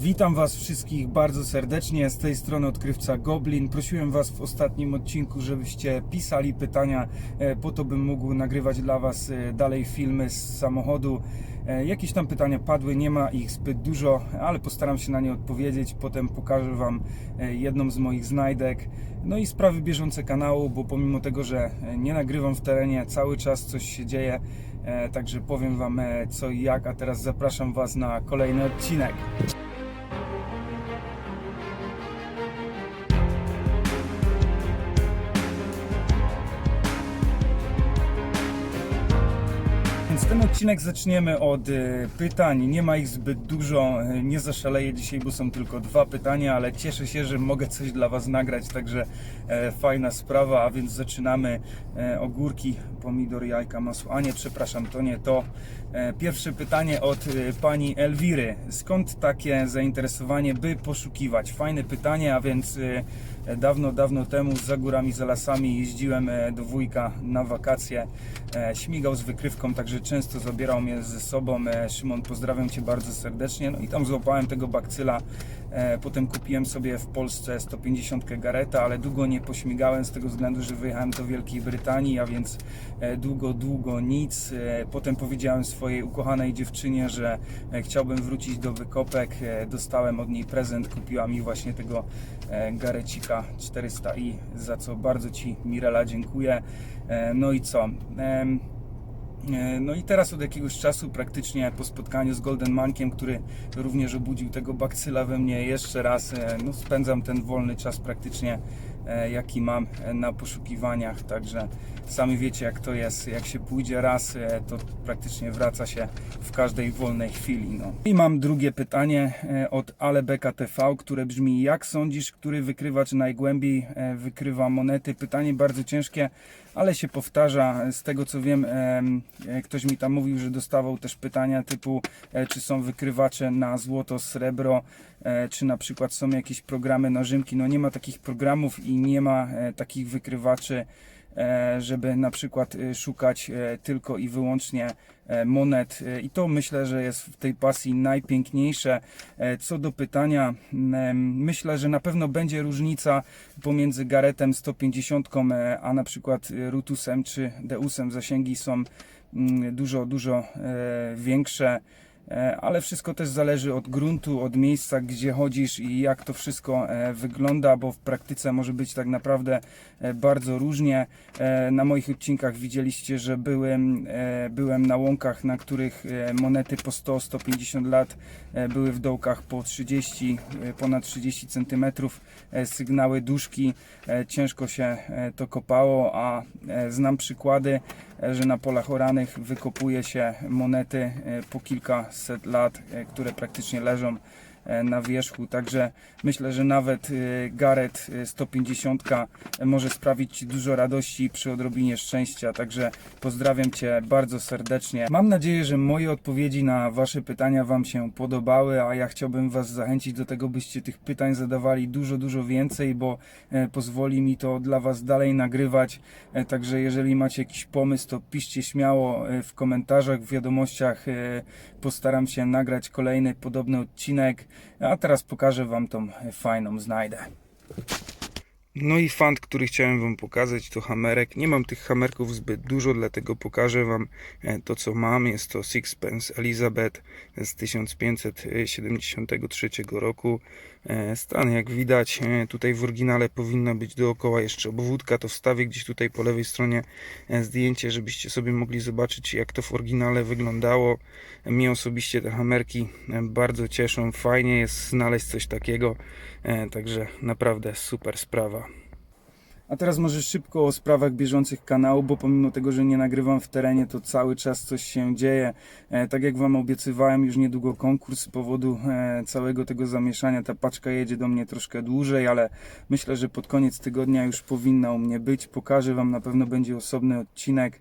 Witam Was wszystkich bardzo serdecznie. Z tej strony odkrywca Goblin. Prosiłem Was w ostatnim odcinku, żebyście pisali pytania, e, po to bym mógł nagrywać dla Was e, dalej filmy z samochodu. E, Jakieś tam pytania padły, nie ma ich zbyt dużo, ale postaram się na nie odpowiedzieć. Potem pokażę Wam jedną z moich znajdek. No i sprawy bieżące kanału, bo pomimo tego, że nie nagrywam w terenie, cały czas coś się dzieje. Także powiem Wam co i jak, a teraz zapraszam Was na kolejny odcinek. Ten odcinek zaczniemy od e, pytań. Nie ma ich zbyt dużo, e, nie zaszaleję dzisiaj, bo są tylko dwa pytania, ale cieszę się, że mogę coś dla Was nagrać, także e, fajna sprawa, a więc zaczynamy ogórki, pomidor, jajka, masło. A nie, przepraszam, to nie to. Pierwsze pytanie od pani Elwiry. Skąd takie zainteresowanie, by poszukiwać? Fajne pytanie, a więc dawno, dawno temu za górami, za lasami jeździłem do wujka na wakacje. Śmigał z wykrywką, także często zabierał mnie ze sobą. E, Szymon, pozdrawiam Cię bardzo serdecznie. No i tam złapałem tego bakcyla. E, Potem kupiłem sobie w Polsce 150 Gareta, ale długo nie pośmigałem z tego względu, że wyjechałem do Wielkiej Brytanii, a więc e, długo, długo nic. Potem powiedziałem swojej ukochanej dziewczynie, że chciałbym wrócić do wykopek. Dostałem od niej prezent, kupiła mi właśnie tego Garecika 400i, za co bardzo Ci Mirela dziękuję. No i co? E, No i teraz od jakiegoś czasu, praktycznie po spotkaniu z Golden Mankiem, który również obudził tego bakcyla we mnie jeszcze raz, e, no spędzam ten wolny czas praktycznie jaki mam e, na poszukiwaniach, także sami wiecie jak to jest, jak się pójdzie raz, e, to praktycznie wraca się w każdej wolnej chwili. No. I mam drugie pytanie e, od Alebeka TV, które brzmi, jak sądzisz, który wykrywacz najgłębiej e, wykrywa monety? Pytanie bardzo ciężkie, ale się powtarza. Z tego co wiem, em, e, ktoś mi tam mówił, że dostawał też pytania typu, e, czy są wykrywacze na złoto, srebro, e, czy na przykład są jakieś programy na rzymki. No nie ma takich programów i nie ma e, takich wykrywaczy, e, żeby na przykład e, szukać tylko i wyłącznie monet. I to myślę, że jest w tej pasji najpiękniejsze. Co do pytania, myślę, że na pewno będzie różnica pomiędzy Garetem 150, e, a na przykład Rutusem czy Deusem. Zasięgi są dużo, dużo większe. E, Ale wszystko też zależy od gruntu, od miejsca, gdzie chodzisz i jak to wszystko e, wygląda, bo w praktyce może być tak naprawdę e, bardzo różnie. Na moich odcinkach widzieliście, że byłem, byłem na łąkach, na których monety po 100-150 lat były w dołkach po 30, e, ponad 30 cm, sygnały duszki, ciężko się to kopało, a znam przykłady, że na polach oranych wykopuje się monety po kilkaset lat, e, które praktycznie leżą na wierzchu, także myślę, że nawet e, Garet e, 150 może sprawić Ci dużo radości przy odrobinie szczęścia, także pozdrawiam Cię bardzo serdecznie. Mam nadzieję, że moje odpowiedzi na Wasze pytania Wam się podobały, a ja chciałbym Was zachęcić do tego, byście tych pytań zadawali dużo, dużo więcej, bo e, pozwoli mi to dla Was dalej nagrywać, E, także jeżeli macie jakiś pomysł, to piszcie śmiało e, w komentarzach, w wiadomościach, e, postaram się nagrać kolejny podobny odcinek, a teraz pokażę Wam tą fajną znajdę. No i fant, który chciałem Wam pokazać, to hamerek. Nie mam tych hamerków zbyt dużo, dlatego pokażę Wam e, to, co mam. Jest to Sixpence Elizabeth z 1573 roku. E, Stan, jak widać, e, tutaj w oryginale powinna być dookoła jeszcze obwódka. To wstawię gdzieś tutaj po lewej stronie zdjęcie, żebyście sobie mogli zobaczyć, jak to w oryginale wyglądało. Mnie osobiście te hamerki bardzo cieszą. Fajnie jest znaleźć coś takiego. Także naprawdę super sprawa. A teraz może szybko o sprawach bieżących kanału, bo pomimo tego, że nie nagrywam w terenie, to cały czas coś się dzieje. E, tak jak Wam obiecywałem, już niedługo konkurs z powodu e, całego tego zamieszania. Ta paczka jedzie do mnie troszkę dłużej, ale myślę, że pod koniec tygodnia już powinna u mnie być. Pokażę Wam, na pewno będzie osobny odcinek,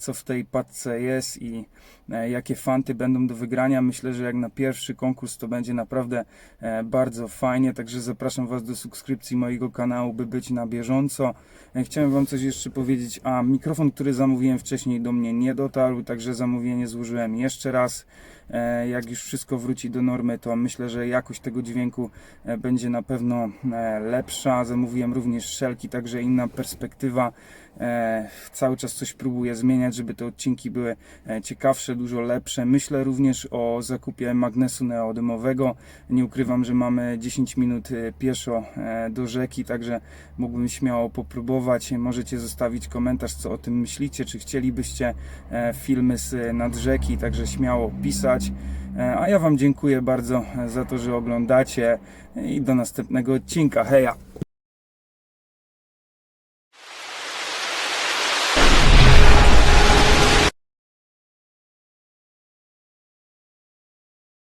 co w tej paczce jest i e, jakie fanty będą do wygrania. Myślę, że jak na pierwszy konkurs to będzie naprawdę e, bardzo fajnie, także zapraszam Was do subskrypcji mojego kanału, by być na bieżąco. E, Chciałem Wam coś jeszcze powiedzieć, a mikrofon, który zamówiłem wcześniej do mnie nie dotarł, także zamówienie złożyłem jeszcze raz. e, jak już wszystko wróci do normy, to myślę, że jakość tego dźwięku e, będzie na pewno e, lepsza. Zamówiłem również szelki, także inna perspektywa. E, Cały czas coś próbuję zmieniać, żeby te odcinki były e, ciekawsze, dużo lepsze. Myślę również o zakupie magnesu neodymowego. Nie ukrywam, że mamy 10 minut e, pieszo e, do rzeki, także mógłbym śmiało popróbować. Możecie zostawić komentarz, co o tym myślicie, czy chcielibyście filmy z nad rzeki, także śmiało pisać. A ja Wam dziękuję bardzo za to, że oglądacie i do następnego odcinka. Heja!